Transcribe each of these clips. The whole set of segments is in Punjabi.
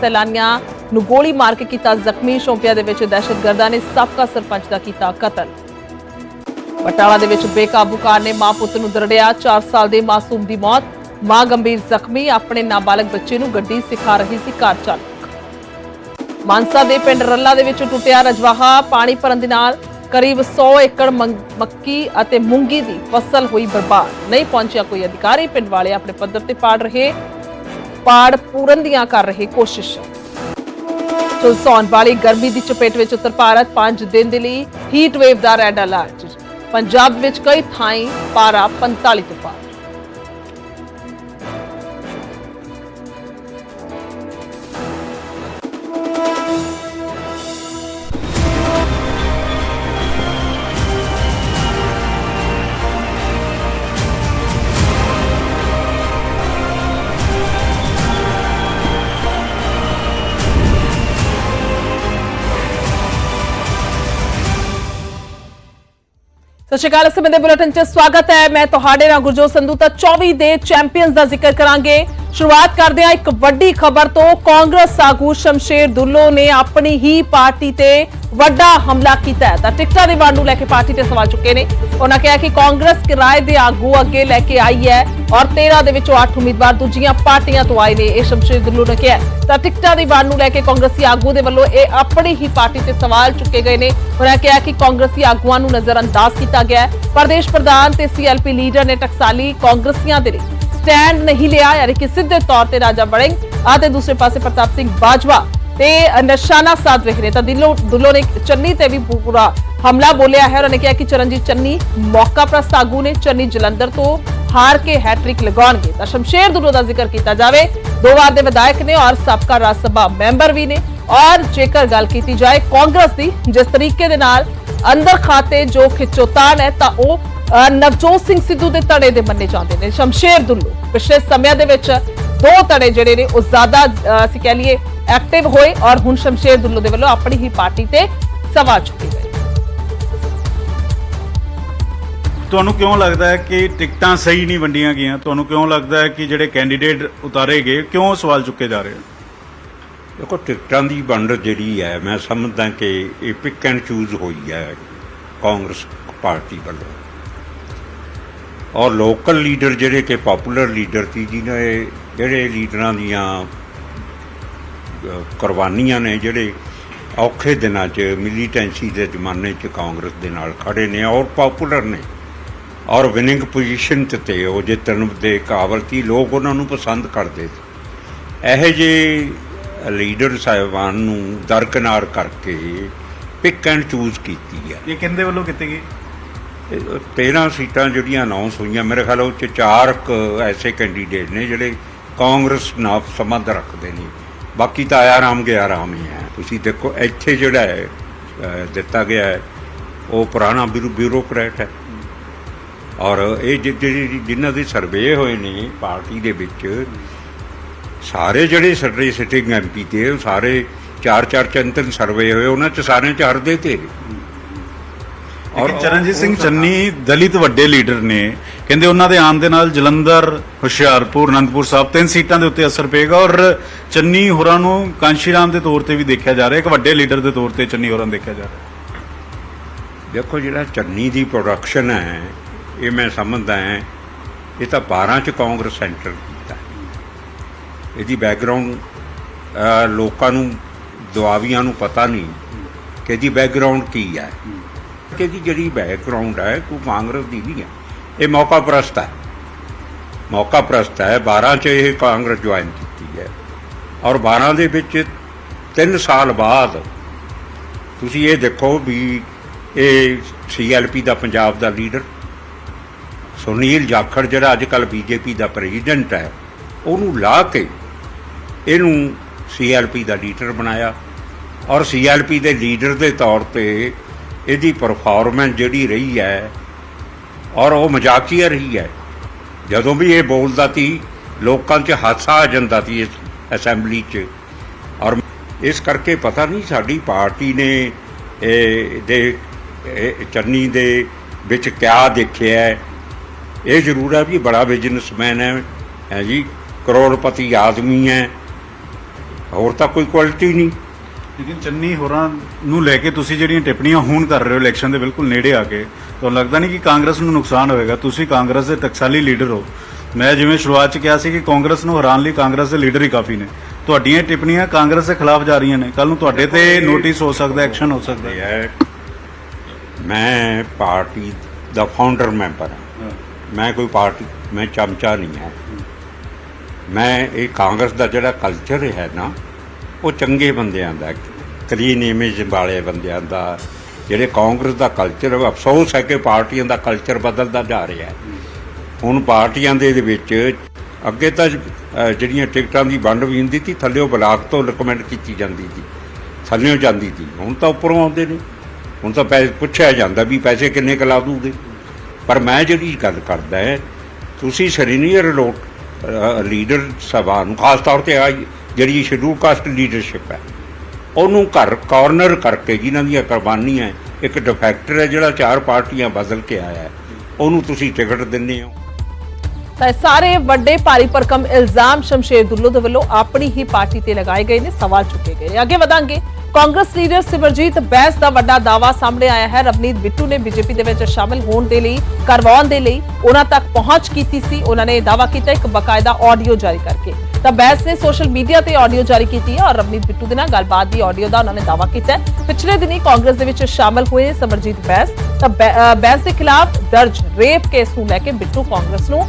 ਸੈਲਾਨੀਆਂ ਨੂੰ ਗੋਲੀ ਮਾਰ ਕੇ ਕੀਤਾ ਜ਼ਖਮੀ। ਸ਼ੋਪੀਆ ਦੇ ਵਿੱਚ ਦਹਿਸ਼ਤਗਰਦਾਂ ਨੇ ਸਾਬਕਾ ਸਰਪੰਚ ਦਾ ਕੀਤਾ ਕਤਲ। ਬਟਾਲਾ ਦੇ ਵਿੱਚ ਬੇਕਾਬੂ ਕਾਰ ਨੇ ਮਾਂ ਪੁੱਤ ਨੂੰ ਦਰੜਿਆ। 4 ਸਾਲ ਦੇ ਮਾਸੂਮ ਦੀ ਮੌਤ। ਮਾਂ ਗੰਭੀਰ ਜ਼ਖਮੀ ਆਪਣੇ ਨਾਬਾਲਗ ਬੱਚੇ ਨੂੰ ਗੱਡੀ ਸਿਖਾ ਰਹੀ ਸੀ ਕਾਰ ਚਾਲਕ। ਮਾਨਸਾ ਦੇ ਪਿੰਡ ਰੱਲਾ ਦੇ ਵਿੱਚ ਟੁੱਟਿਆ ਰਜਵਾਹਾ। ਪਾਣੀ ਭਰਨ ਦੇ ਨਾਲ ਕਰੀਬ 100 ਏਕੜ ਮੱਕੀ ਅਤੇ ਮੂੰਗੀ ਦੀ ਫਸਲ ਹੋਈ ਬਰਬਾਦ। ਨਹੀਂ ਪਹੁੰਚਿਆ ਕੋਈ ਅਧਿਕਾਰੀ। ਪਿੰਡ ਵਾਲੇ ਆਪਣੇ ਪੱਧਰ ਤੇ ਪਾੜ ਰਹੇ ਪਾੜ ਪੂਰਨ ਦੀਆਂ ਕਰ ਰਹੇ ਕੋਸ਼ਿਸ਼ਾਂ। ਚੁਲਸੌਨ ਵਾਲੀ ਗਰਮੀ ਦੀ ਚਪੇਟ ਵਿੱਚ ਉੱਤਰ ਭਾਰਤ 5 ਦਿਨ ਦੇ ਲਈ ਹੀਟ ਵੇਵ ਦਾ ਰੈੱਡ ਅਲਰਟ ਪੰਜਾਬ ਵਿੱਚ ਕਈ ਥਾਈਂ ਪਾਰਾ 45 ਤੋਂ ਪਾਰ। ਸਤਿ ਸ਼੍ਰੀ ਅਕਾਲ, ਇਸ ਸਮੇਂ ਦੇ ਬੁਲੇਟਿਨ 'ਚ ਸਵਾਗਤ ਹੈ। ਮੈਂ ਤੁਹਾਡੇ ਨਾਲ ਗੁਰਜੋਤ ਸੰਧੂ, ਤਾਂ 24 ਦੇ ਚੈਂਪੀਅਨਸ ਦਾ ਜ਼ਿਕਰ ਕਰਾਂਗੇ। ਸ਼ੁਰੂਆਤ ਕਰਦੇ ਹਾਂ ਇੱਕ ਵੱਡੀ ਖਬਰ ਤੋਂ। ਕਾਂਗਰਸ ਆਗੂ ਸ਼ਮਸ਼ੇਰ ਦੁੱਲੋ ਨੇ ਆਪਣੀ ਹੀ ਪਾਰਟੀ ਤੇ ਵੱਡਾ ਹਮਲਾ ਕੀਤਾ ਹੈ। ਤਾਂ ਟਿਕਟਾਂ ਦੀ ਵੰਡ ਨੂੰ ਲੈ ਕੇ ਪਾਰਟੀ ਤੇ ਸਵਾਲ ਚੁੱਕੇ ਨੇ। ਉਹਨਾਂ ਕਿਹਾ ਕਿ ਕਾਂਗਰਸ ਕਿਰਾਏ ਦੇ ਆਗੂ ਅੱਗੇ ਲੈ ਕੇ ਆਈ ਹੈ ਔਰ 13 ਦੇ ਵਿੱਚੋਂ 8 ਉਮੀਦਵਾਰ ਦੂਜੀਆਂ ਪਾਰਟੀਆਂ ਤੋਂ ਆਏ ਨੇ, ਇਹ ਸ਼ਮਸ਼ੇਰ ਦੁੱਲੋ ਨੇ ਕਿਹਾ ਤਾਂ ਟਿਕਟਾਂ ਦੀ ਵੰਡ ਨੂੰ ਲੈ ਕੇ ਕਾਂਗਰਸੀ ਆਗੂ ਦੇ ਵੱਲੋਂ ਇਹ ਆਪਣੀ ਹੀ ਪਾਰਟੀ ਤੇ ਸਵਾਲ ਚੁੱਕੇ ਗਏ ਨੇ। ਉਹਨਾਂ ਕਿਹਾ ਕਿ ਕਾਂਗਰਸੀ ਆਗੂਆਂ ਨੂੰ ਨਜ਼ਰਅੰਦਾਜ਼ ਕੀਤਾ ਗਿਆ ਹੈ। ਪ੍ਰਦੇਸ਼ ਪ੍ਰਧਾਨ ਤੇ ਸੀਐਲਪੀ ਲੀਡਰ ਨੇ ਟਕਸਾਲੀ ਕਾਂਗਰਸੀਆਂ ਦੇ ਲਈ ਸਟੈਂਡ ਨਹੀਂ ਲਿਆ, ਯਾਨੀ ਕਿ ਸਿੱਧੇ ਤੌਰ ਤੇ ਰਾਜਾ ਵੜਿੰਗ ਅਤੇ ਦੂਸਰੇ ਪਾਸੇ ਪ੍ਰਤਾਪ ਸਿੰਘ ਬਾਜਵਾ ਤੇ ਨਿਸ਼ਾਨਾ ਸਾਧ ਰਹੇ ਨੇ। ਤਾਂ ਦਿਲੋਂ ਦੁੱਲੋ ਨੇ ਚੰਨੀ ਤੇ ਵੀ ਪੂਰਾ ਹਮਲਾ ਬੋਲਿਆ ਹੈ। ਉਹਨਾਂ ਨੇ ਕਿਹਾ ਕਿ ਚਰਨਜੀਤ ਚੰਨੀ ਮੌਕਾ ਪ੍ਰਸਤ ਆਗੂ ਨੇ, ਚੰਨੀ ਜਲੰਧਰ ਤੋਂ ਹਾਰ ਕੇ ਹੈਟ੍ਰਿਕ ਲਗਾਉਣਗੇ। ਤਾਂ ਸ਼ਮਸ਼ੇਰ ਦੁੱਲੋ ਦਾ ਜ਼ਿਕਰ ਕੀਤਾ ਜਾਵੇ, ਦੋ ਵਾਰ ਦੇ ਵਿਧਾਇਕ ਨੇ ਔਰ ਸਾਬਕਾ ਰਾਜ ਸਭਾ ਮੈਂਬਰ ਵੀ ਨੇ। ਔਰ ਜੇਕਰ ਗੱਲ ਕੀਤੀ ਜਾਏ ਕਾਂਗਰਸ ਦੀ, ਜਿਸ ਤਰੀਕੇ ਦੇ ਨਾਲ ਅੰਦਰ ਖਾਤੇ ਜੋ ਖਿੱਚੋਤਾਣ ਹੈ, ਤਾਂ ਉਹ ਨਵਜੋਤ ਸਿੰਘ ਸਿੱਧੂ ਦੇ ਧੜੇ ਦੇ ਮੰਨੇ ਜਾਂਦੇ ਨੇ। ਸ਼ਮਸ਼ੇਰ ਦੁੱਲੋ ਪਿਛਲੇ ਸਮਿਆਂ ਦੇ ਵਿੱਚ ਦੋ ਧੜੇ ਜਿਹੜੇ ਨੇ ਉਹ ਜ਼ਿਆਦਾ ਅਸੀਂ ਕਹਿ ਲਈਏ ਐਕਟਿਵ ਹੋਏ ਔਰ ਹੁਣ ਸ਼ਮਸ਼ੇਰ ਦੁੱਲੋ ਦੇ ਵੱਲੋਂ ਆਪਣੀ ਹੀ ਪਾਰਟੀ ਤੇ ਸਵਾਲ ਚੁੱਕੇ ਗਏ। ਤੁਹਾਨੂੰ ਕਿਉਂ ਲੱਗਦਾ ਹੈ ਕਿ ਟਿਕਟਾਂ ਸਹੀ ਨਹੀਂ ਵੰਡੀਆਂ ਗਈਆਂ? ਤੁਹਾਨੂੰ ਕਿਉਂ ਲੱਗਦਾ ਹੈ ਕਿ ਜਿਹੜੇ ਕੈਂਡੀਡੇਟ ਉਤਾਰੇ ਗਏ ਕਿਉਂ ਸਵਾਲ ਚੁੱਕੇ ਜਾ ਰਹੇ ਹਨ? ਦੇਖੋ ਟਿਕਟਾਂ ਦੀ ਵੰਡ ਜਿਹੜੀ ਹੈ ਮੈਂ ਸਮਝਦਾ ਕਿ ਇਹ ਪਿਕ ਐਂਡ ਚੂਜ਼ ਹੋਈ ਹੈ ਕਾਂਗਰਸ ਪਾਰਟੀ ਵੱਲੋਂ। ਔਰ ਲੋਕਲ ਲੀਡਰ ਜਿਹੜੇ ਕਿ ਪਪੂਲਰ ਲੀਡਰ ਸੀ ਜਿਨ੍ਹਾਂ ਜਿਹੜੇ ਲੀਡਰਾਂ ਦੀਆਂ ਕੁਰਬਾਨੀਆਂ ਨੇ ਜਿਹੜੇ ਔਖੇ ਦਿਨਾਂ 'ਚ ਮਿਲੀਟੈਂਸੀ ਦੇ ਜ਼ਮਾਨੇ 'ਚ ਕਾਂਗਰਸ ਦੇ ਨਾਲ ਖੜੇ ਨੇ ਔਰ ਪਪੂਲਰ ਨੇ। ਔਰ ਵਿਨਿੰਗ ਪੋਜੀਸ਼ਨ ਤੇ ਉਹ ਜਿੱਤਣ ਦੇ ਕਾਬਲ ਸੀ ਲੋਕ ਉਹਨਾਂ ਨੂੰ ਪਸੰਦ ਕਰਦੇ ਸੀ। ਇਹੋ ਜਿਹੇ ਲੀਡਰ ਸਾਹਿਬਾਨ ਨੂੰ ਦਰਕਨਾਰ ਕਰਕੇ ਪਿਕ ਐਂਡ ਚੂਜ਼ ਕੀਤੀ ਹੈ ਇਹ ਕਹਿੰਦੇ ਵੱਲੋਂ ਕੀਤੀ ਗਈ? 13 ਸੀਟਾਂ ਜਿਹੜੀਆਂ ਅਨਾਉਂਸ ਹੋਈਆਂ, ਮੇਰੇ ਖਿਆਲ ਉਹ 'ਚ ਚਾਰ ਕੁ ਐਸੇ ਕੈਂਡੀਡੇਟ ਨੇ ਜਿਹੜੇ ਕਾਂਗਰਸ ਨਾਲ ਸੰਬੰਧ ਰੱਖਦੇ ਨੇ। ਬਾਕੀ ਤਾਂ ਆਇਆ ਰਾਮ ਗਿਆ ਰਾਮ ਹੀ ਹੈ। ਤੁਸੀਂ ਦੇਖੋ, ਇੱਥੇ ਜਿਹੜਾ ਹੈ ਦਿੱਤਾ ਗਿਆ ਹੈ, ਉਹ ਪੁਰਾਣਾ ਬਿਊਰੋ ਬਿਊਰੋਕਰੈਟ ਹੈ। ਔਰ ਇਹ ਜਿਹੜੀ ਜਿਨ੍ਹਾਂ ਦੇ ਸਰਵੇ ਹੋਏ ਨੇ ਪਾਰਟੀ ਦੇ ਵਿੱਚ, ਸਾਰੇ ਜਿਹੜੇ ਸਾਡੇ ਸਿਟਿੰਗ ਐਮਪੀ ਤੇ ਸਾਰੇ ਚਾਰ ਚਾਰ ਤਿੰਨ ਤਿੰਨ ਸਰਵੇ ਹੋਏ, ਉਹਨਾਂ ਚ ਸਾਰਿਆਂ ਚ ਹਰਦੇ ਤੇ। ਔਰ ਚਰਨਜੀਤ ਸਿੰਘ ਚੰਨੀ ਦਲਿਤ ਵੱਡੇ ਲੀਡਰ ਨੇ। ਕਹਿੰਦੇ ਉਹਨਾਂ ਦੇ ਆਉਣ ਦੇ ਨਾਲ ਜਲੰਧਰ ਹੁਸ਼ਿਆਰਪੁਰ ਅਨੰਦਪੁਰ ਸਾਹਿਬ ਤਿੰਨ ਸੀਟਾਂ ਦੇ ਉੱਤੇ ਅਸਰ ਪਏਗਾ ਔਰ ਚੰਨੀ ਹੋਰਾਂ ਨੂੰ ਕਾਂਸ਼ੀਰਾਮ ਦੇ ਤੌਰ ਤੇ ਵੀ ਦੇਖਿਆ ਜਾ ਰਿਹਾ ਇੱਕ ਵੱਡੇ ਲੀਡਰ ਦੇ ਤੌਰ ਤੇ ਚੰਨੀ ਹੋਰਾਂ ਦੇਖਿਆ ਜਾ ਰਿਹਾ। ਦੇਖੋ ਜਿਹੜਾ ਚੰਨੀ ਦੀ ਪ੍ਰੋਡਕਸ਼ਨ ਹੈ ਇਹ ਮੈਂ ਸਮਝਦਾ ਹਾਂ ਇਹ ਤਾਂ 12 ਚ ਕਾਂਗਰਸ ਸੈਂਟਰ ਕੀਤਾ। ਇਹਦੀ ਬੈਕਗ੍ਰਾਉਂਡ ਲੋਕਾਂ ਨੂੰ ਦੁਆਵੀਆਂ ਨੂੰ ਪਤਾ ਨਹੀਂ ਕਿ ਇਹਦੀ ਬੈਕਗ੍ਰਾਉਂਡ ਕੀ ਹੈ। ਕਿ ਇਹਦੀ ਜਿਹੜੀ ਬੈਕਗ੍ਰਾਉਂਡ ਹੈ, ਉਹ ਕਾਂਗਰਸ ਦੀ ਨਹੀਂ ਹੈ। ਇਹ ਮੌਕਾ ਪ੍ਰਸਤ ਹੈ। ਮੌਕਾ ਪ੍ਰਸਤ ਹੈ 12 ਚ ਇਹ ਕਾਂਗਰਸ ਜੁਆਇਨ ਕੀਤੀ ਹੈ। ਔਰ 12 ਦੇ ਵਿੱਚ 3 ਸਾਲ ਬਾਅਦ ਤੁਸੀਂ ਇਹ ਦੇਖੋ ਵੀ ਇਹ ਸੀਐਲਪੀ ਦਾ ਪੰਜਾਬ ਦਾ ਲੀਡਰ ਸੁਨੀਲ ਜਾਖੜ, ਜਿਹੜਾ ਅੱਜ ਕੱਲ ਬੀਜੇਪੀ ਦਾ ਪ੍ਰੈਜ਼ੀਡੈਂਟ ਹੈ, ਉਹਨੂੰ ਲਾ ਕੇ ਇਹਨੂੰ ਸੀਐਲਪੀ ਦਾ ਲੀਡਰ ਬਣਾਇਆ। ਔਰ ਸੀਐਲਪੀ ਦੇ ਲੀਡਰ ਦੇ ਤੌਰ ਤੇ ਇਹਦੀ ਪਰਫਾਰਮੈਂਸ ਜਿਹੜੀ ਰਹੀ ਹੈ ਔਰ ਉਹ ਮਜ਼ਾਕੀਆ ਰਹੀ ਹੈ। ਜਦੋਂ ਵੀ ਇਹ ਬੋਲਦਾ ਸੀ, ਲੋਕਾਂ 'ਚ ਹਾਸਾ ਆ ਜਾਂਦਾ ਸੀ ਇਸ ਅਸੈਂਬਲੀ 'ਚ। ਔਰ ਇਸ ਕਰਕੇ ਪਤਾ ਨਹੀਂ ਸਾਡੀ ਪਾਰਟੀ ਨੇ ਇਹ ਦੇ ਚੰਨੀ ਦੇ ਵਿੱਚ ਕਿਆ ਦੇਖਿਆ ਇਹ ਜ਼ਰੂਰ ਹੈ ਵੀ ਬੜਾ ਬਿਜ਼ਨਸਮੈਨ ਹੈ ਹੈ ਜੀ, ਕਰੋੜਪਤੀ ਆਦਮੀ ਹੈ। ਹੋਰ ਤਾਂ ਕੋਈ ਕੁਆਲਿਟੀ ਨਹੀਂ। ਲੇਕਿਨ ਚੰਨੀ ਹੋਰਾਂ ਨੂੰ ਲੈ ਕੇ ਤੁਸੀਂ ਜਿਹੜੀਆਂ ਟਿੱਪਣੀਆਂ ਹੁਣ ਕਰ ਰਹੇ ਹੋ ਇਲੈਕਸ਼ਨ ਦੇ ਬਿਲਕੁਲ ਨੇੜੇ ਆ ਕੇ ਤੁਹਾਨੂੰ ਲੱਗਦਾ ਨਹੀਂ ਕਿ ਕਾਂਗਰਸ ਨੂੰ ਨੁਕਸਾਨ ਹੋਏਗਾ? ਤੁਸੀਂ ਕਾਂਗਰਸ ਦੇ ਟਕਸਾਲੀ ਲੀਡਰ ਹੋ। ਮੈਂ ਜਿਵੇਂ ਸ਼ੁਰੂਆਤ 'ਚ ਕਿਹਾ ਸੀ ਕਿ ਕਾਂਗਰਸ ਨੂੰ ਹਰਾਉਣ ਲਈ ਕਾਂਗਰਸ ਦੇ ਲੀਡਰ ਹੀ ਕਾਫੀ ਨੇ। ਤੁਹਾਡੀਆਂ ਟਿੱਪਣੀਆਂ ਕਾਂਗਰਸ ਦੇ ਖਿਲਾਫ ਜਾ ਰਹੀਆਂ ਨੇ। ਕੱਲ ਨੂੰ ਤੁਹਾਡੇ ਤੇ ਨੋਟਿਸ ਹੋ ਸਕਦਾ ਐਕਸ਼ਨ ਹੋ ਸਕਦਾ। ਹੈ ਮੈਂ ਪਾਰਟੀ ਦਾ ਫਾਊਂਡਰ ਮੈਂਬਰ ਹਾਂ। ਮੈਂ ਕੋਈ ਪਾਰਟੀ ਮੈਂ ਚਮਚਾ ਨਹੀਂ ਹਾਂ। ਮੈਂ ਇਹ ਕਾਂਗਰਸ ਦਾ ਜਿਹੜਾ ਕਲਚਰ ਹੈ ਨਾ ਉਹ ਚੰਗੇ ਬੰਦਿਆਂ ਦਾ ਕਲੀਨ ਇਮੇਜ ਵਾਲੇ ਬੰਦਿਆਂ ਦਾ, ਜਿਹੜੇ ਕਾਂਗਰਸ ਦਾ ਕਲਚਰ ਅਫਸੋਸ ਹੈ ਕਿ ਪਾਰਟੀਆਂ ਦਾ ਕਲਚਰ ਬਦਲਦਾ ਜਾ ਰਿਹਾ ਹੈ। ਹੁਣ ਪਾਰਟੀਆਂ ਦੇ ਵਿੱਚ ਅੱਗੇ ਤਾਂ ਜਿਹੜੀਆਂ ਟਿਕਟਾਂ ਦੀ ਵੰਡ ਵੀ ਹੁੰਦੀ ਸੀ ਥੱਲੇੋਂ ਬਲਾਕ ਤੋਂ ਰਿਕਮੈਂਡ ਕੀਤੀ ਜਾਂਦੀ ਸੀ ਥੱਲੇੋਂ ਜਾਂਦੀ ਸੀ, ਹੁਣ ਤਾਂ ਉੱਪਰੋਂ ਆਉਂਦੇ ਨੇ। ਹੁਣ ਤਾਂ ਪੈਸੇ ਪੁੱਛਿਆ ਜਾਂਦਾ ਵੀ ਪੈਸੇ ਕਿੰਨੇ ਕੁ ਲਾ ਦੂਗੇ। ਪਰ ਮੈਂ ਜਿਹੜੀ ਗੱਲ ਕਰਦਾ ਤੁਸੀਂ ਸੀਨੀਅਰ ਲੋਕ ਲੀਡਰ ਸਭਾ ਨੂੰ ਖਾਸ ਤੌਰ ਤੇ ਆ ਜਿਹੜੀ ਸ਼ਡਿਊਲ ਕਾਸਟ ਲੀਡਰਸ਼ਿਪ ਹੈ ਉਹਨੂੰ ਘਰ ਕਾਰਨਰ ਕਰਕੇ ਜਿਨ੍ਹਾਂ ਦੀਆਂ ਕੁਰਬਾਨੀਆਂ ਹੈ, ਇੱਕ ਡਿਫੈਕਟਰ ਹੈ ਜਿਹੜਾ ਚਾਰ ਪਾਰਟੀਆਂ ਬਦਲ ਕੇ ਆਇਆ ਹੈ ਉਹਨੂੰ ਤੁਸੀਂ ਟਿਕਟ ਦਿੰਦੇ ਹੋ। ਤਾਂ ਸਾਰੇ ਵੱਡੇ ਭਾਰੀ ਭਰਕਮ ਇਲਜ਼ਾਮ ਸ਼ਮਸ਼ੇਰ ਦੁੱਲੋ ਦੇ ਵੱਲੋਂ ਆਪਣੀ ਹੀ ਪਾਰਟੀ ਤੇ ਲਗਾਏ ਗਏ ਨੇ ਸਵਾਲ ਚੁੱਕੇ ਗਏ ਨੇ। ਅੱਗੇ ਵਧਾਂਗੇ ਕਾਂਗਰਸ ਲੀਡਰ ਸਿਮਰਜੀਤ ਬੈਂਸ ਦਾ ਵੱਡਾ ਦਾਵਾ ਸਾਹਮਣੇ ਆਇਆ ਹੈ। ਰਵਨੀਤ ਬਿੱਟੂ ਨੇ ਬੀਜੇਪੀ ਦੇ ਵਿੱਚ ਸ਼ਾਮਿਲ ਹੋਣ ਦੇ ਲਈ ਕਰਵਾਉਣ ਦੇ ਲਈ ਉਹਨਾਂ ਤੱਕ ਪਹੁੰਚ ਕੀਤੀ ਸੀ। ਉਹਨਾਂ ਨੇ ਇਹ ਦਾਵਾ ਕੀਤਾ ਇੱਕ ਬਕਾਇਦਾ ਆਡੀਓ ਜਾਰੀ ਕਰਕੇ। ਤਾਂ ਬੈਂਸ ਨੇ ਸੋਸ਼ਲ ਮੀਡੀਆ ਤੇ ਆਡੀਓ ਜਾਰੀ ਕੀਤੀ ਹੈ ਔਰ ਰਵਨੀਤ ਬਿੱਟੂ ਦੇ ਨਾਲ ਗੱਲਬਾਤ ਦੀ ਆਡੀਓ ਦਾ ਉਹਨਾਂ ਨੇ ਦਾਵਾ ਕੀਤਾ ਪਿਛਲੇ ਦਿਨੀ ਕਾਂਗਰਸ ਦੇ ਵਿੱਚ ਸ਼ਾਮਲ ਹੋਏ ਸਮਰਜੀਤ ਬੈਂਸ ਤਾਂ ਬੈ- ਬੈਂਸ ਦੇ ਖਿਲਾਫ ਦਰਜ ਰੇਪ ਕੇਸ ਨੂੰ ਲੈ ਕੇ ਬਿੱਟੂ ਕਾਂਗਰਸ ਨੂੰ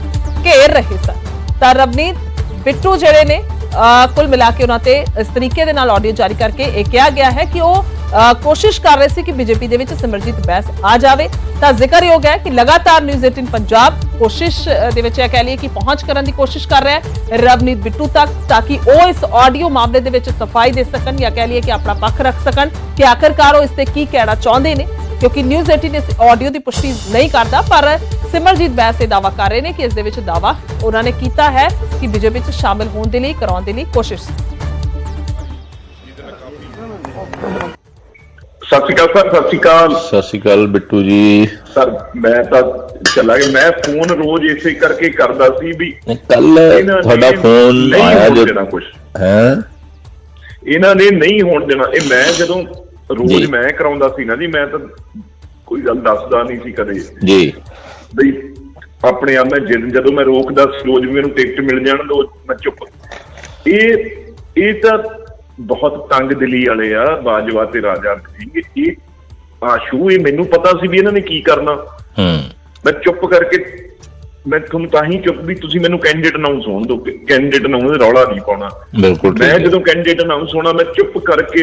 ਘੇਰ ਰਹੇ ਸਨ। ਤਾਂ ਰਵਨੀਤ ਬਿੱਟੂ ਜਿਹੜੇ ਨੇ ਕੁੱਲ ਮਿਲਾ ਕੇ ਉਹਨਾਂ ਤੇ ਇਸ ਤਰੀਕੇ ਦੇ ਨਾਲ ਆਡੀਓ ਜਾਰੀ ਕਰਕੇ ਇਹ ਕਿਹਾ ਗਿਆ ਹੈ ਕਿ ਉਹ ਕੋਸ਼ਿਸ਼ ਕਰ ਰਹੇ ਸੀ ਕਿ ਬੀਜੇਪੀ ਦੇ ਵਿੱਚ ਸਿਮਰਜੀਤ ਬੈਸ ਆ ਜਾਵੇ। ਤਾਂ ਜ਼ਿਕਰਯੋਗ ਹੈ ਕਿ ਲਗਾਤਾਰ ਨਿਊਜ਼ 18 ਪੰਜਾਬ ਕੋਸ਼ਿਸ਼ ਦੇ ਵਿੱਚ ਇਹ ਕਹਿ ਲਈਏ ਕਿ ਪਹੁੰਚ ਕਰਨ ਦੀ ਕੋਸ਼ਿਸ਼ ਕਰ ਰਿਹਾ ਹੈ। ਰਵਨੀਤ ਬਿੱਟੂ ਤੱਕ, ਤਾਂ ਕਿ ਉਹ ਇਸ ਆਡੀਓ ਮਾਮਲੇ ਦੇ ਵਿੱਚ ਸਫ਼ਾਈ ਦੇ ਸਕਣ ਜਾਂ ਕਹਿ ਲਈਏ ਕਿ ਆਪਣਾ ਪੱਖ ਰੱਖ ਸਕਣ ਕਿ ਆਖਰਕਾਰ ਉਹ ਇਸ ਤੇ ਕੀ ਕਹਿਣਾ ਚਾਹੁੰਦੇ ਨੇ। ਕਿਉਂਕਿ ਨਿਊਜ਼ 18 ਇਸ ਆਡੀਓ ਦੀ ਪੁਸ਼ਟੀ ਨਹੀਂ ਕਰਦਾ, ਪਰ ਸਿਮਰਜੀਤ ਬੈਂਸ ਇਹ ਦਾਵਾ ਕਰ ਰਹੇ ਨੇ ਕਿ ਇਸ ਦੇ ਵਿੱਚ ਦਾਵਾ ਉਹਨਾਂ ਨੇ ਕੀਤਾ ਹੈ ਕਿ ਬੀਜੇਪੀ ਵਿੱਚ ਸ਼ਾਮਿਲ ਹੋਣ ਦੇ ਲਈ ਕਰਾਉਣ ਦੇ ਲਈ ਕੋਸ਼ਿਸ਼। ਸੀ ਸਤਿ ਸ਼੍ਰੀ ਅਕਾਲ ਸਰ ਸਤਿ ਸ਼੍ਰੀ ਅਕਾਲ। ਸਤਿ ਸ਼੍ਰੀ ਅਕਾਲ ਬਿੱਟੂ ਜੀ। ਸਰ ਮੈਂ ਤਾਂ ਚਲਾ ਗਿਆ ਮੈਂ ਫੋਨ ਰੋਜ਼ ਇਸੇ ਕਰਕੇ ਕਰਦਾ ਸੀ ਵੀ ਕੱਲ ਇਹਨਾਂ ਤੁਹਾਡਾ ਨੇ ਫੋਨ ਨਹੀਂ ਆਇਆ ਹੋਣ ਜੋ ਹੈ? ਇਹਨਾਂ ਨੇ ਨਹੀਂ ਹੋਣ ਦੇਣਾ। ਇਹ ਮੈਂ ਜਦੋਂ ਰੋਜ਼। ਮੈਂ ਕਰਾਉਂਦਾ ਸੀ ਨਾ ਜੀ ਮੈਂ ਤਾਂ ਕੋਈ ਗੱਲ ਦੱਸਦਾ ਨਹੀਂ ਸੀ ਕਦੇ। ਜੀ। ਬਈ ਆਪਣੇ ਆਪ ਮੈਂ ਜਦ- ਜਦੋਂ ਮੈਂ ਰੋਕਦਾ ਸੀ ਰੋਜ਼ ਵੀ ਮੈਨੂੰ ਟਿਕਟ ਮਿਲ ਜਾਣ ਦੋ ਮੈਂ ਚੁੱਪ। ਇਹ ਇਹ ਤਾਂ ਬਹੁਤ ਤੰਗ ਦਿਲੀ ਵਾਲੇ ਆ ਬਾਜਵਾ ਤੇ ਰਾਜਾ ਸਿੰਘ। ਇਹ ਆਸ਼ੂ ਇਹ ਮੈਨੂੰ ਪਤਾ ਸੀ ਵੀ ਇਹਨਾਂ ਨੇ ਕੀ ਕਰਨਾ। ਹੂੰ। ਮੈਂ ਚੁੱਪ ਕਰਕੇ ਮੈਂ ਤੁਹਾਨੂੰ ਤਾਂ ਹੀ ਚੁੱਪ ਵੀ ਤੁਸੀਂ ਮੈਨੂੰ ਕੈਂਡੀਡੇਟ ਅਨਾਉਂਸ ਹੋਣ ਦਿਓ ਕੈਂਡੀਡੇਟ ਅਨਾਉਂਸ ਦਾ ਰੌਲਾ ਨਹੀਂ ਪਾਉਣਾ। ਬਿਲਕੁਲ ਮੈਂ। ਜਦੋਂ ਕੈਂਡੀਡੇਟ ਅਨਾਉਂਸ ਹੋਣਾ ਮੈਂ ਚੁੱਪ ਕਰਕੇ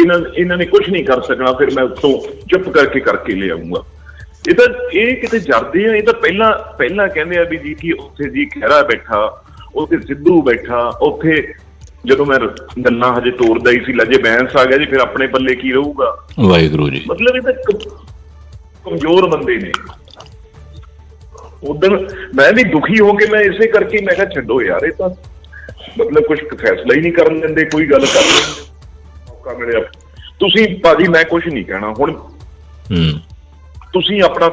ਇਹਨਾਂ ਇਹਨਾਂ ਨੇ ਕੁਝ ਨਹੀਂ ਕਰ ਸਕਣਾ ਫਿਰ ਮੈਂ ਉੱਥੋਂ ਚੁੱਪ ਕਰਕੇ ਕਰਕੇ ਲੈ ਆਉਂਗਾ ਇਹ ਤਾਂ ਇਹ ਕਿਤੇ ਜਰਦੇ ਆ ਇਹ ਤਾਂ ਪਹਿਲਾਂ ਪਹਿਲਾਂ ਕਹਿੰਦੇ ਆ ਵੀ ਜੀ ਕਿ ਉੱਥੇ ਜੀ ਖਹਿਰਾ ਬੈਠਾ ਉੱਥੇ ਸਿੱਧੂ ਬੈਠਾ ਉੱਥੇ ਜਦੋਂ ਮੈਂ ਗੱਲਾਂ ਹਜੇ ਤੋਰਦਾ ਹੀ ਸੀ ਲੱਜੇ ਬੈਂਸ ਆ ਗਿਆ ਜੀ ਫਿਰ ਆਪਣੇ ਪੱਲੇ ਕੀ ਰਹੂਗਾ? ਵਾਹਿਗੁਰੂ ਜੀ। ਮਤਲਬ ਇਹ ਤਾਂ ਕਮਜ਼ੋਰ ਬੰਦੇ ਨੇ। ਉਦੋਂ ਮੈਂ ਵੀ ਦੁਖੀ ਹੋ ਕੇ ਮੈਂ ਇਸੇ ਕਰਕੇ ਮੈਂ ਕਿਹਾ ਛੱਡੋ ਯਾਰ ਇਹ ਤਾਂ ਮਤਲਬ ਕੁਝ ਫੈਸਲਾ ਹੀ ਨਹੀਂ ਕਰਨ ਦਿੰਦੇ ਕੋਈ ਗੱਲ ਕਰ ਲੈਂਦੇ। ਮੌਕਾ ਮਿਲਿਆ। ਤੁਸੀਂ ਭਾਜੀ ਮੈਂ ਕੁਝ ਨਹੀਂ ਕਹਿਣਾ। ਹੁਣ ਹੂੰ। ਤੁਸੀਂ ਆਪਣਾ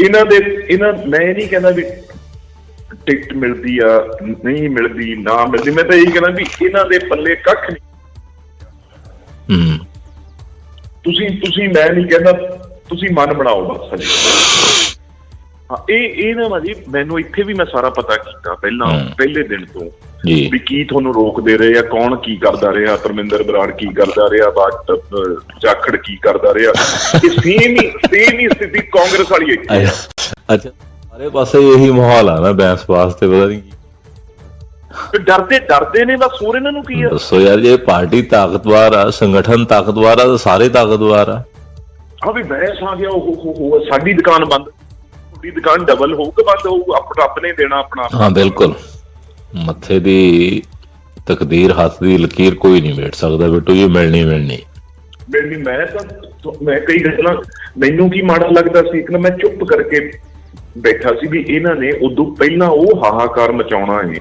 ਇਹਨਾਂ ਦੇ ਇਹਨਾਂ ਮੈਂ ਇਹ ਨਹੀਂ ਕਹਿੰਦਾ ਵੀ ਟਿਕਟ ਮਿਲਦੀ ਆ ਨਹੀਂ ਮਿਲਦੀ ਨਾ ਮਿਲਦੀ। ਮੈਂ ਤਾਂ ਇਹੀ ਕਹਿੰਦਾ ਵੀ ਇਹਨਾਂ ਦੇ ਪੱਲੇ ਕੱਖ ਨਹੀਂ। ਹੂੰ। ਤੁਸੀਂ ਤੁਸੀਂ ਮੈਂ ਨਹੀਂ ਕਹਿੰਦਾ ਤੁਸੀਂ ਮਨ ਬਣਾਓ ਬਸ ਹਜੇ। ਹਾਂ ਇਹ ਇਹ ਨਾ ਭਾਜੀ ਮੈਨੂੰ ਇੱਥੇ ਵੀ ਮੈਂ ਸਾਰਾ ਪਤਾ ਕੀਤਾ ਪਹਿਲਾਂ। ਪਹਿਲੇ ਦਿਨ ਤੋਂ ਜੀ। ਵੀ ਕੀ ਤੁਹਾਨੂੰ ਰੋਕਦੇ ਰਹੇ ਆ ਕੌਣ ਕੀ ਕਰਦਾ ਰਿਹਾ ਧਰਮਿੰਦਰ ਬਰਾੜ ਕੀ ਕਰਦਾ ਰਿਹਾ ਬਾਟ ਜਾਖੜ ਕੀ ਕਰਦਾ ਰਿਹਾ। ਇਹ ਸੇਮ ਹੀ ਸੇਮ ਹੀ ਸਥਿਤੀ ਕਾਂਗਰਸ ਵਾਲੀ ਹੈ ਅੱਛਾ ਸਾਰੇ ਪਾਸੇ ਇਹੀ ਮਾਹੌਲ ਆ ਨਾ ਬੈਂਸ ਵਾਸਤੇ ਪਤਾ ਨਹੀਂ ਕੀ। ਤੇ ਡਰਦੇ ਡਰਦੇ ਨੇ ਬਸ ਹੋਰ ਇਹਨਾਂ ਨੂੰ ਕੀ ਆ? ਦੱਸੋ ਯਾਰ ਜੇ ਪਾਰਟੀ ਤਾਕਤਵਰ ਆ ਸੰਗਠਨ ਤਾਕਤਵਰ ਆ ਤਾਂ ਸਾਰੇ ਤਾਕਤਵਰ ਆ। ਆ ਵੀ ਬਹਿਸ ਆ ਗਿਆ ਉਹ ਹੋ ਹੋ ਸਾਡੀ ਦੁਕਾਨ ਬੰਦ। ਤੁਹਾਡੀ ਦੁਕਾਨ ਡਬਲ ਹੋਊ ਕਿ ਬੰਦ ਹੋਊ ਆਪ ਰੱਬ ਨੇ ਦੇਣਾ ਆਪਣਾ। ਹਾਂ ਬਿਲਕੁਲ। ਮੱਥੇ ਦੀ ਤਕਦੀਰ ਹੱਥ ਦੀ ਲਕੀਰ ਕੋਈ ਨਹੀਂ ਵੇਟ ਸਕਦਾ ਬਿੱਟੂ ਜੀ ਮਿਲਣੀ ਮਿਲਣੀ। ਮੈਨੂੰ ਮੈਂ ਤਾਂ ਮੈਂ ਕਈ ਗੱਲਾਂ ਮੈਨੂੰ ਕੀ ਮਾੜਾ ਲੱਗਦਾ ਸੀ ਇੱਕ ਨਾ ਮੈਂ ਚੁੱਪ ਕਰਕੇ ਬੈਠਾ ਸੀ ਵੀ ਇਹਨਾਂ ਨੇ ਉਦੋਂ ਪਹਿਲਾਂ ਉਹ ਹਾਹਾਕਾਰ ਮਚਾਉਣਾ ਹੈ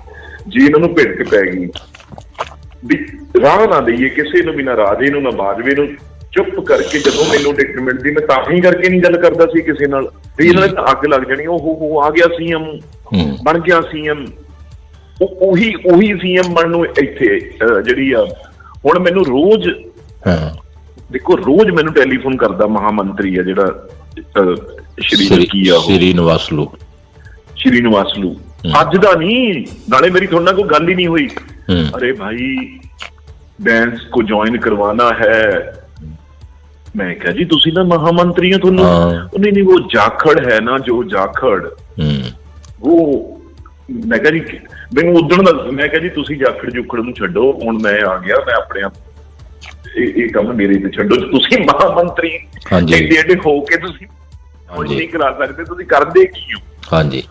ਜੇ ਇਹਨਾਂ ਨੂੰ ਭਿੜਕ ਪੈ ਗਈ। ਵੀ ਰਾਹ ਨਾ ਦਈਏ ਕਿਸੇ ਨੂੰ ਵੀ ਨਾ ਰਾਜੇ ਨੂੰ ਨਾ ਬਾਜਵੇ ਨੂੰ ਚੁੱਪ ਕਰਕੇ ਜਦੋਂ ਮੈਨੂੰ ਟਿਕਟ ਮਿਲਦੀ ਮੈਂ ਤਾਂ ਹੀ ਕਰਕੇ ਨਹੀਂ ਗੱਲ ਕਰਦਾ ਸੀ ਕਿਸੇ ਨਾਲ। ਵੀ ਇਹਨਾਂ ਨੇ ਅੱਗ ਲੱਗ ਜਾਣੀ ਉਹ ਹੋ ਆ ਗਿਆ ਸੀਐਮ ਬਣ ਗਿਆ ਸੀਐਮ। ਉਹ ਉਹੀ ਉਹੀ ਸੀਐਮ ਬਣਨ ਨੂੰ ਇੱਥੇ ਜਿਹੜੀ ਆ ਹੁਣ ਮੈਨੂੰ ਰੋਜ਼ ਹਾਂ। ਦੇਖੋ ਰੋਜ਼ ਮੈਨੂੰ ਟੈਲੀਫੋਨ ਕਰਦਾ ਮਹਾਮੰਤਰੀ ਆ ਜਿਹੜਾ ਸ਼੍ਰੀ ਕੀ ਆ ਸ਼੍ਰੀ ਨਿਵਾਸਲੂ। ਸ਼੍ਰੀ ਨਿਵਾਸਲੂ। ਅੱਜ ਦਾ ਨਹੀਂ ਨਾਲੇ ਮੇਰੀ ਤੁਹਾਡੇ ਨਾਲ ਕੋਈ ਗੱਲ ਹੀ ਨਹੀਂ ਹੋਈ। ਅਰੇ ਭਾਈ ਬੈਂਸ ਕੋ ਜੁਆਇਨ ਕਰਵਾਣਾ ਹੈ ਮੈਂ ਕਿਹਾ ਜੀ ਤੁਸੀਂ ਨਾ ਮਹਾਮੰਤਰੀ ਹੋ। ਤੁਹਾਨੂੰ ਨਹੀਂ ਨਹੀਂ ਉਹ ਜਾਖੜ ਹੈ ਨਾ ਜੋ ਜਾਖੜ। ਹੂੰ। ਉਹ ਮੈਂ ਕਿਹਾ ਜੀ ਮੈਨੂੰ ਉਦੋਂ ਦਾ ਮੈਂ ਕਿਹਾ ਤੁਸੀਂ ਜਾਖੜ ਜੁਖੜ ਨੂੰ ਛੱਡੋ ਹੁਣ ਮੈਂ ਆ ਗਿਆ ਮੈਂ ਆਪਣੇ ਆਪ ਇਹ ਕੰਮ ਮੇਰੇ ਤੇ ਛੱਡੋ ਤੁਸੀਂ ਮਹਾਮੰਤਰੀ ਹਾਂਜੀ। ਜਿਹੜੇ ਹੋ ਕੇ ਤੁਸੀਂ ਕੁਝ ਨਹੀਂ ਕਰਾ ਸਕਦੇ ਤੁਸੀਂ ਕਰਦੇ ਕੀ ਹੋ? ਹਾਂਜੀ।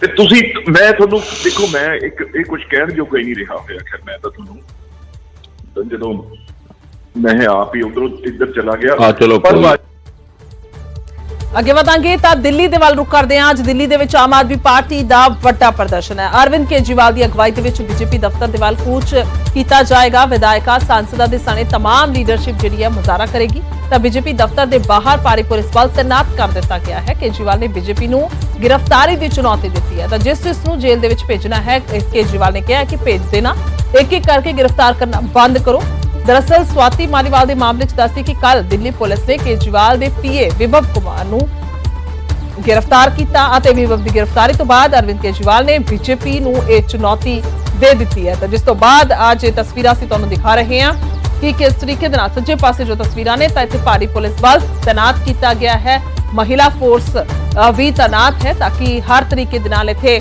ਤੇ ਤੁਸੀਂ ਮੈਂ ਤੁਹਾਨੂੰ ਦੇਖੋ ਮੈਂ ਇੱਕ ਇਹ ਕੁਝ ਕਹਿਣ ਜੋ ਹੀ ਨਹੀਂ ਰਿਹਾ ਹੋਇਆ ਖੈਰ ਮੈਂ ਤਾਂ ਤੁਹਾਨੂੰ ਜਦੋਂ ਮੈਂ ਆਪ ਹੀ ਉਧਰੋਂ ਇੱਧਰ ਚਲਾ ਗਿਆ ਹਾਂ, ਚਲੋ ਪਰ ਕੋਈ- ਬਾ- ਅੱਗੇ ਵਧਾਂਗੇ ਤਾਂ ਦਿੱਲੀ ਦੇ ਵੱਲ ਰੁਕ ਕਰਦੇ ਹਾਂ ਅੱਜ ਦਿੱਲੀ ਦੇ ਵਿੱਚ ਆਮ ਆਦਮੀ ਪਾਰਟੀ ਦਾ ਵੱਡਾ ਪ੍ਰਦਰਸ਼ਨ ਹੈ ਅਰਵਿੰਦ ਕੇਜਰੀਵਾਲ ਦੀ ਅਗਵਾਈ ਦੇ ਵਿੱਚ ਬੀਜੇਪੀ ਦਫ਼ਤਰ ਦੇ ਵੱਲ ਕੂਚ ਕੀਤਾ ਜਾਏਗਾ ਵਿਧਾਇਕਾਂ ਸਾਂਸਦਾਂ ਦੇ ਸਣੇ तमाम ਲੀਡਰਸ਼ਿਪ ਜਿਹੜੀ ਹੈ ਮੁਜ਼ਾਹਰਾ ਕਰੇਗੀ ਤਾਂ ਬੀਜੇਪੀ ਦਫ਼ਤਰ ਦੇ ਬਾਹਰ ਭਾਰੀ ਪੁਲਿਸ ਬਲ ਤੈਨਾਤ ਕਰ ਦਿੱਤਾ ਗਿਆ ਹੈ ਕੇਜਰੀਵਾਲ ਨੇ ਬੀਜੇਪੀ ਨੂੰ ਗ੍ਰਿਫਤਾਰੀ ਦੀ ਚੁਣੌਤੀ ਦਿੱਤੀ ਹੈ ਤਾਂ ਜਿਸ ਜਿਸ ਨੂੰ ਜੇਲ੍ਹ ਦੇ ਵਿੱਚ ਭੇਜਣਾ ਹੈ ਇਹ ਕੇਜਰੀਵਾਲ ਨੇ ਕਿਹਾ ਹੈ ਕਿ ਭੇਜ ਦੇਣਾ ਇੱਕ ਇੱਕ ਕਰਕੇ ਗ੍ਰਿਫਤਾਰ ਕਰਨਾ ਬੰਦ ਕਰੋ ਦਰਅਸਲ ਸਵਾਤੀ ਮਾਲੀਵਾਲ ਦੇ ਮਾਮਲੇ 'ਚ ਦੱਸਦੀ ਕਿ ਕੱਲ ਦਿੱਲੀ ਪੁਲਿਸ ਨੇ ਕੇਜਰੀਵਾਲ ਦੇ ਪੀਏ ਵਿਭਵ ਕੁਮਾਰ ਨੂੰ ਗ੍ਰਿਫਤਾਰ ਕੀਤਾ ਅਤੇ ਵਿਭਵ ਦੀ ਗ੍ਰਿਫਤਾਰੀ ਤੋਂ ਬਾਅਦ ਅਰਵਿੰਦ ਕੇਜਰੀਵਾਲ ਨੇ ਬੀਜੇਪੀ ਨੂੰ ਇਹ ਚੁਣੌਤੀ ਦੇ ਦਿੱਤੀ ਹੈ। ਤਾਂ ਜਿਸ ਤੋਂ ਬਾਅਦ ਅੱਜ ਇਹ ਤਸਵੀਰਾਂ ਅਸੀਂ ਤੁਹਾਨੂੰ ਦਿਖਾ ਰਹੇ ਹਾਂ ਕਿ ਕਿਸ ਤਰੀਕੇ ਦੇ ਨਾਲ ਸੱਜੇ ਪਾਸੇ ਜੋ ਤਸਵੀਰਾਂ ਨੇ, ਤਾਂ ਇੱਥੇ ਭਾਰੀ ਪੁਲਿਸ ਬਲ ਤੈਨਾਤ ਕੀਤਾ ਗਿਆ ਹੈ। ਮਹਿਲਾ ਫੋਰਸ ਵੀ ਤੈਨਾਤ ਹੈ ਤਾਂ ਕਿ ਹਰ ਤਰੀਕੇ ਦੇ ਨਾਲ ਇੱਥੇ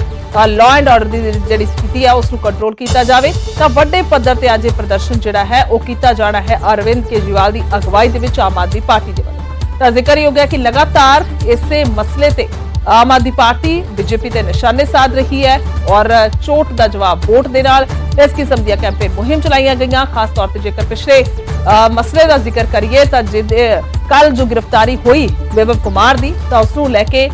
ਲਾਅ ਐਂਡ ਆਰਡਰ ਦੀ ਜਿਹੜੀ ਸਥਿਤੀ ਹੈ ਉਸ ਨੂੰ ਕੰਟਰੋਲ ਕੀਤਾ ਜਾਵੇ ਤਾਂ ਵੱਡੇ ਪੱਧਰ ਤੇ ਅੱਜ ਇਹ ਪ੍ਰਦਰਸ਼ਨ ਜਿਹੜਾ ਹੈ ਉਹ ਕੀਤਾ ਜਾਣਾ ਹੈ ਅਰਵਿੰਦ ਕੇਜਰੀਵਾਲ ਦੀ ਅਗਵਾਈ ਦੇ ਵਿੱਚ ਆਮ ਆਦਮੀ ਪਾਰਟੀ ਦੇ ਵੱਲੋਂ ਤਾਂ ਜ਼ਿਕਰਯੋਗ ਹੈ ਕਿ ਲਗਾਤਾਰ ਇਸੇ ਮਸਲੇ ਤੇ ਆਮ ਆਦਮੀ ਪਾਰਟੀ ਬੀਜੇਪੀ ਤੇ ਨਿਸ਼ਾਨੇ ਸਾਧ ਰਹੀ ਹੈ ਔਰ ਚੋਟ ਦਾ ਜਵਾਬ ਵੋਟ ਦੇ ਨਾਲ ਇਸ ਕਿਸਮ ਦੀਆਂ ਕੈਂਪੇਨ ਮੁਹਿੰਮ ਚਲਾਈਆਂ ਗਈਆਂ ਖਾਸ ਤੌਰ ਤੇ ਜੇਕਰ ਪਿਛਲੇ ਅ, ਮਸਲੇ ਦਾ ਜ਼ਿਕਰ ਕਰੀਏ ਤਾਂ ਜਿਹਦੇ ਕੱਲ ਜੋ ਗ੍ਰਿਫਤਾਰੀ ਹੋਈ ਵਿਭਵ ਕੁਮਾਰ ਦੀ, ਤਾਂ ਉਸ ਨੂੰ ਲੈ ਕੇ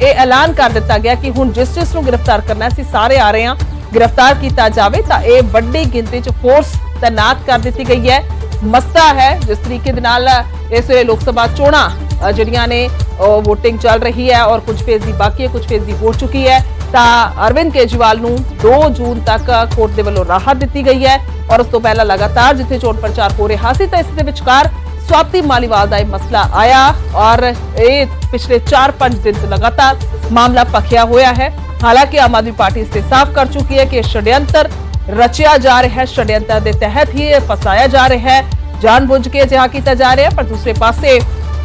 ਇਹ ਐਲਾਨ ਕਰ ਦਿੱਤਾ ਗਿਆ ਕਿ ਹੁਣ ਜਿਸ ਜਿਸ ਨੂੰ ਗ੍ਰਿਫਤਾਰ ਕਰਨਾ ਸੀ ਸਾਰੇ ਆ ਰਹੇ ਹਾਂ। ਗ੍ਰਿਫਤਾਰ ਕੀਤਾ ਜਾਵੇ, ਤਾਂ ਇਹ ਵੱਡੀ ਗਿਣਤੀ 'ਚ ਫੋਰਸ ਤੈਨਾਤ ਕਰ ਦਿੱਤੀ ਗਈ ਹੈ। ਮਸਤਾ ਹੈ, ਜਿਸ ਤਰੀਕੇ ਦੇ ਨਾਲ ਇਸ ਵੇਲੇ ਲੋਕ ਸਭਾ ਚੋਣਾਂ ਜਿਹੜੀਆਂ ਨੇ ਉਹ VOTING ਚੱਲ ਰਹੀ ਹੈ ਔਰ ਕੁਝ ਫੇਜ਼ ਦੀ ਬਾਕੀ ਹੈ, ਕੁਝ ਫੇਜ਼ ਦੀ ਹੋ ਚੁੱਕੀ ਹੈ। ਤਾਂ ਅਰਵਿੰਦ ਕੇਜਰੀਵਾਲ ਨੂੰ 2 ਜੂਨ ਤੱਕ ਕੋਰਟ ਦੇ ਵੱਲੋਂ ਰਾਹਤ ਦਿੱਤੀ ਗਈ ਹੈ ਔਰ ਉਸ ਤੋਂ ਪਹਿਲਾਂ ਲਗਾਤਾਰ ਜਿੱਥੇ ਚੋਣ ਪ੍ਰਚਾਰ ਹੋ ਰਿਹਾ ਸੀ, ਤਾਂ ਇਸ ਦੇ ਵਿਚਕਾਰ ਸਵਾਤੀ ਮਾਲੀਵਾਲ ਦਾ ਇਹ ਮਸਲਾ ਆਇਆ ਔਰ ਇਹ ਪਿਛਲੇ 4-5 ਦਿਨ ਤੋਂ ਲਗਾਤਾਰ ਮਾਮਲਾ ਪਖਿਆ ਹੋਇਆ ਹੈ ਹਾਲਾਂਕਿ ਆਮ ਆਦਮੀ ਪਾਰਟੀ ਇਸ ਤੇ ਸਾਫ਼ ਕਰ ਚੁੱਕੀ ਹੈ ਕਿ ਇਹ ષਡਯੰਤਰ ਰਚਿਆ ਜਾ ਰਿਹਾ ਹੈ ષਡਯੰਤਰ ਦੇ ਤਹਿਤ ਹੀ ਇਹ ਫਸਾਇਆ ਜਾ ਰਿਹਾ ਹੈ ਜਾਣਬੁੱਝ ਕੇ ਅਜਿਹਾ ਕੀਤਾ ਜਾ ਰਿਹਾ ਹੈ ਪਰ ਦੂਸਰੇ ਪਾਸੇ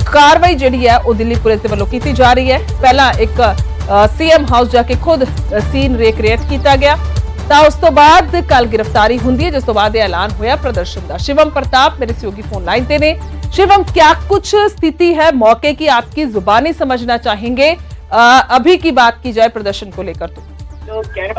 ਕਾਰਵਾਈ ਜਿਹੜੀ ਹੈ ਉਹ ਦਿੱਲੀ ਪੁਲਿਸ ਦੇ ਵੱਲੋਂ ਕੀਤੀ ਜਾ ਰਹੀ ਹੈ ਪਹਿਲਾਂ ਇੱਕ ਸੀਐਮ ਹਾਊਸ ਜਾ ਕੇ ਖੁਦ ਸੀਨ ਰੀਕ੍ਰੀਏਟ ਕੀਤਾ ਗਿਆ ਤਾਂ ਉਸ ਤੋਂ ਬਾਅਦ ਕੱਲ ਗ੍ਰਿਫਤਾਰੀ ਹੁੰਦੀ ਹੈ ਜਿਸ ਤੋਂ ਬਾਅਦ ਇਹ ਐਲਾਨ ਹੋਇਆ ਪ੍ਰਦਰਸ਼ਨ ਦਾ शिवम प्रताप मेरे सहयोगी फोन लाइन पे ने शिवम क्या कुछ स्थिति है मौके की आपकी जुबानी समझना चाहेंगे अ, अभी की बात की जाए प्रदर्शन को लेकर तो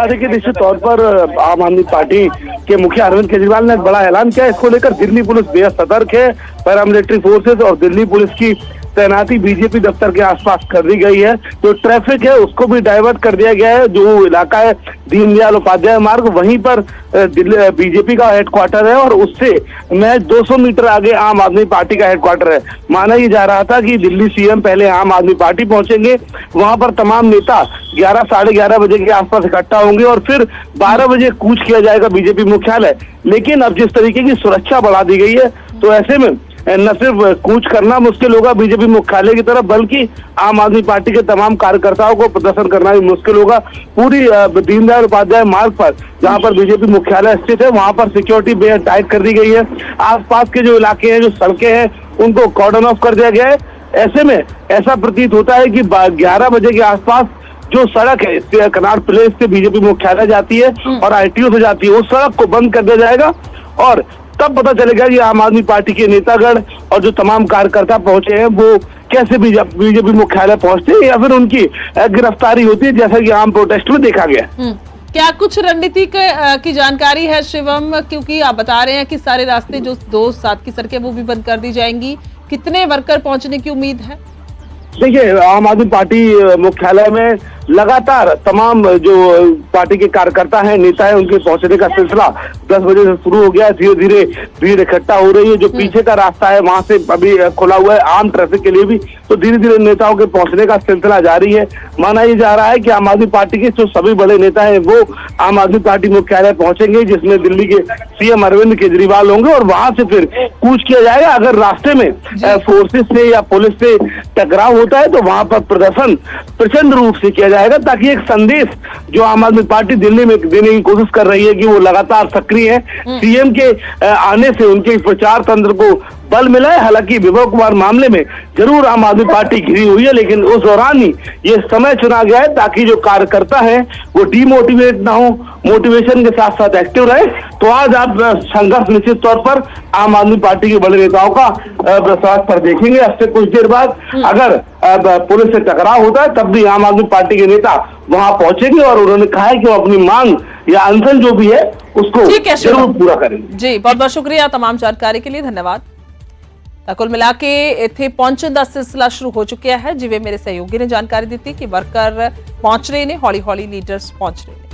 देखिए निश्चित तौर पर आम आदमी पार्टी के मुखिया अरविंद केजरीवाल ने एक बड़ा ऐलान किया इसको लेकर दिल्ली पुलिस बेहद सतर्क है पैरामिलिट्री फोर्सेस और दिल्ली पुलिस की तैनाती बीजेपी दफ्तर के आसपास कर दी गई है। जो ट्रैफ़िक है, उसको भी डाइवर्ट कर दिया गया है। जो इलाका है, दीनदयाल उपाध्याय मार्ग, वहीं पर बीजेपी का हेडक्वार्टर है और उससे मैं 200 मीटर आगे आम आदमी पार्टी का हेडक्वार्टर है। माना ये जा रहा था कि दिल्ली सीएम पहले आम आदमी पार्टी पहुँचेंगे। वहाँ पर तमाम नेता ग्यारह, साढ़े ग्यारह बजे के आसपास इकट्ठा होंगे और फिर बारह बजे कूच किया जाएगा बीजेपी मुख्यालय। लेकिन अब जिस तरीके की सुरक्षा बढ़ा दी गई है तो ऐसे में न सिर्फ़ कूच करना मुश्किल होगा बीजेपी मुख्यालय की तरफ़ बल्कि आम आदमी पार्टी के तमाम कार्यकर्ताओं को प्रदर्शन करना भी मुश्किल होगा। पूरी दीनदयाल उपाध्याय मार्ग पर जहाँ पर बीजेपी मुख्यालय स्थित है वहाँ पर सिक्योरिटी बेहद टाइट कर दी गई है। आसपास के जो इलाके हैं जो सड़कें हैं उनको कॉर्डन ऑफ़ कर दिया गया है। ऐसे में ऐसा प्रतीत होता है कि ग्यारह बजे के आसपास जो सड़क है कनाट प्लेस से बीजेपी मुख्यालय जाती है और आईटीओ से जाती है उस सड़क को बंद कर दिया जाएगा। और तब पता चलेगा कि आम आदमी पार्टी के नेतागण और जो तमाम कार्यकर्ता पहुँचे हैं वो कैसे बीजेपी मुख्यालय पहुँचते हैं या फिर उनकी गिरफ्तारी होती है जैसा कि आम प्रोटेस्ट में देखा गया। हम्म, क्या कुछ रणनीति की जानकारी है शिवम? क्योंकि आप बता रहे हैं कि सारे रास्ते जो दो सात की सड़कें वो भी बंद कर दी जाएँगी। कितने वर्कर पहुँचने की उम्मीद है? देखिए आम आदमी पार्टी मुख्यालय में लगातार तमाम जो पार्टी के कार्यकर्ता हैं नेता हैं उनके पहुँचने का सिलसिला दस बजे से शुरू हो गया है। धीरे धीरे भीड़ इकट्ठा हो रही है जो पीछे का रास्ता है वहाँ से अभी खुला हुआ है आम ट्रैफ़िक के लिए भी। तो धीरे धीरे नेताओं के पहुँचने का सिलसिला जारी है। माना ये जा रहा है कि आम आदमी पार्टी के जो सभी बड़े नेता है वो आम आदमी पार्टी मुख्यालय पहुँचेंगे जिसमें दिल्ली के सीएम अरविंद केजरीवाल होंगे और वहाँ से फिर कूच किया जाएगा। अगर रास्ते में फोर्सेस से या पुलिस से टकराव होता है तो वहाँ पर प्रदर्शन प्रचंड रूप से किया जाएगा ताकि एक संदेश जो आम आदमी पार्टी दिल्ली में देने की कोशिश कर रही है कि वो लगातार सक्रिय है सीएम के अ, आने से उनके इस प्रचार तंत्र को बल मिला है। हालाँकि विभव कुमार मामले में ज़रूर आम आदमी पार्टी घिरी हुई है लेकिन उस दौरान ही ये समय चुना गया है ताकि जो कार्यकर्ता है वो डिमोटिवेट ना हो मोटिवेशन के साथ साथ एक्टिव रहे। तो आज आप संघर्ष निश्चित तौर पर आम आदमी पार्टी के बड़े नेताओं का स्वास्थ्य पर देखेंगे। अब से कुछ देर बाद हम्म। अगर पुलिस से टकराव होता है तब भी आम आदमी पार्टी के नेता वहाँ पहुँचेंगे और उन्होंने कहा है कि वो अपनी मांग या अनशन जो भी है उसको ज़रूर पूरा करेंगे। जी बहुत बहुत शुक्रिया तमाम जानकारी के लिए। धन्यवाद। ਤਾਂ ਕੁੱਲ ਮਿਲਾ ਕੇ ਇੱਥੇ ਪਹੁੰਚਣ ਦਾ ਸਿਲਸਿਲਾ ਸ਼ੁਰੂ ਹੋ ਚੁੱਕਿਆ ਹੈ। ਜਿਵੇਂ ਮੇਰੇ ਸਹਿਯੋਗੀ ਨੇ ਜਾਣਕਾਰੀ ਦਿੱਤੀ ਕਿ ਵਰਕਰ ਪਹੁੰਚ ਰਹੇ ਨੇ ਹੌਲੀ ਹੌਲੀ ਲੀਡਰਸ ਪਹੁੰਚ ਰਹੇ ਨੇ।